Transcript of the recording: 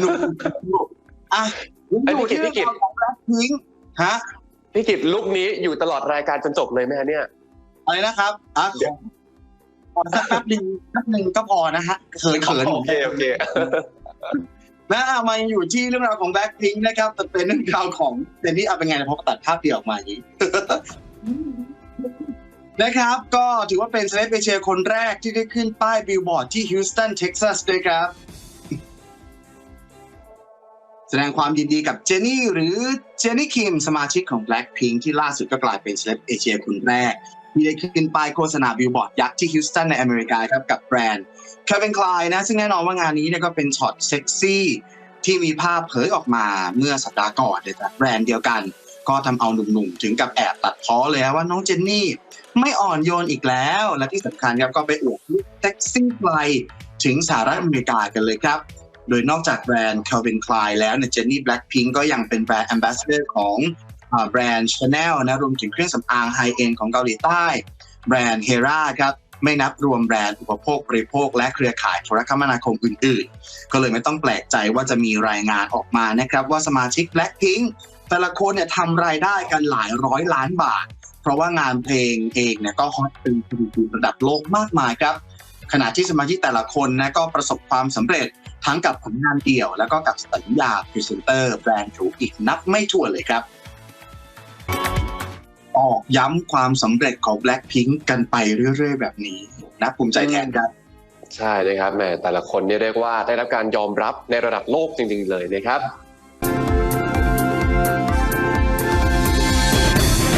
หนุ่มอะผมไอ้อยู่พี่กิที่จพี่กิจเรื่องราวของแบล็คพิงค์ฮะพี่กิตลุกนี้อยู่ตลอดรายการจนจบเลยไหมฮะเนี่ยอะไรนะครับอะขอขอสักแป๊บหนึ่งแป๊บหนึ่งก็พอนะฮะเขินเขินโอเคโอเคนะอะมาอยู่ที่เรื่องราวของแบล็คพิงค์นะครับแต่เป็นเรื่องราวของเจนนี่เอาเป็นไงนะเพราะตัดภาพเดียวออกมาอย่างนี้นะครับ ก็ถือว่าเป็นเซเลบเอเชียคนแรกที่ได้ขึ้นป้ายบิลบอร์ดที่ฮิวสตันเท็กซัสด้วยครับ แสดงความยินดีกับเจนี่หรือเจนี่คิมสมาชิกของ Blackpink ที่ล่าสุดก็กลายเป็นเซเลบเอเชียคนแรกที่ได้ขึ้นป้ายโฆษณาบิลบอร์ดยักษ์ที่ฮิวสตันในอเมริกาครับกับแบรนด์ c a v i n Klein นะซึ่งแน่นอนว่างานนี้เนี่ยก็เป็นช็อตเซ็กซี่ที่มีภาพเผยออกมาเมื่อสัปดาห์ก่อนเนี่ยจากแบรนด์เดียวกัน ก็ทำเอาหนุ่มๆ ถึงกับแอบตัดพ้อเลยว่าน้องเจนนี่ไม่อ่อนโยนอีกแล้ว และที่สำคัญครับก็ไปอวดลุคเซ็กซี่ไกลถึงสหรัฐอเมริกากันเลยครับ โดยนอกจากแบรนด์ Calvin Klein แล้วเนี่ยเจนนี่ Blackpink ก็ยังเป็นแบรนด์ Ambassador ของแบรนด์ Chanel นะรวมถึงเครื่องสำอางไฮเอ็นของเกาหลีใต้ แบรนด์ Hera ครับไม่นับรวมแบรนด์อุปโภคบริโภค และเครือข่ายโทรคมนาคมอื่นๆ ก็เลยไม่ต้องแปลกใจว่าจะมีรายงานออกมานะครับ ว่าสมาชิก Blackpink แต่ละคนเนี่ยทำรายได้กันหลายร้อยล้านบาท เพราะว่างานเพลงเองเนี่ยก็ฮอตเป็นระดับโลกมากมายครับขณะที่สมาชิกแต่ละคนนะก็ประสบความสำเร็จ ทั้งกับผลงานเดี่ยว แล้วก็กับสัญญาพรีเซนเตอร์แบรนด์หรูอีกนับไม่ถ้วนเลยครับออกย้ำความสำเร็จของ Blackpink กันไปเรื่อย ๆ แบบนี้นะภูมิใจแทนครับ ใช่เลยครับแหมแต่ละคนนี่เรียกว่าได้รับการยอมรับในระดับโลกจริง ๆ เลยนะครับ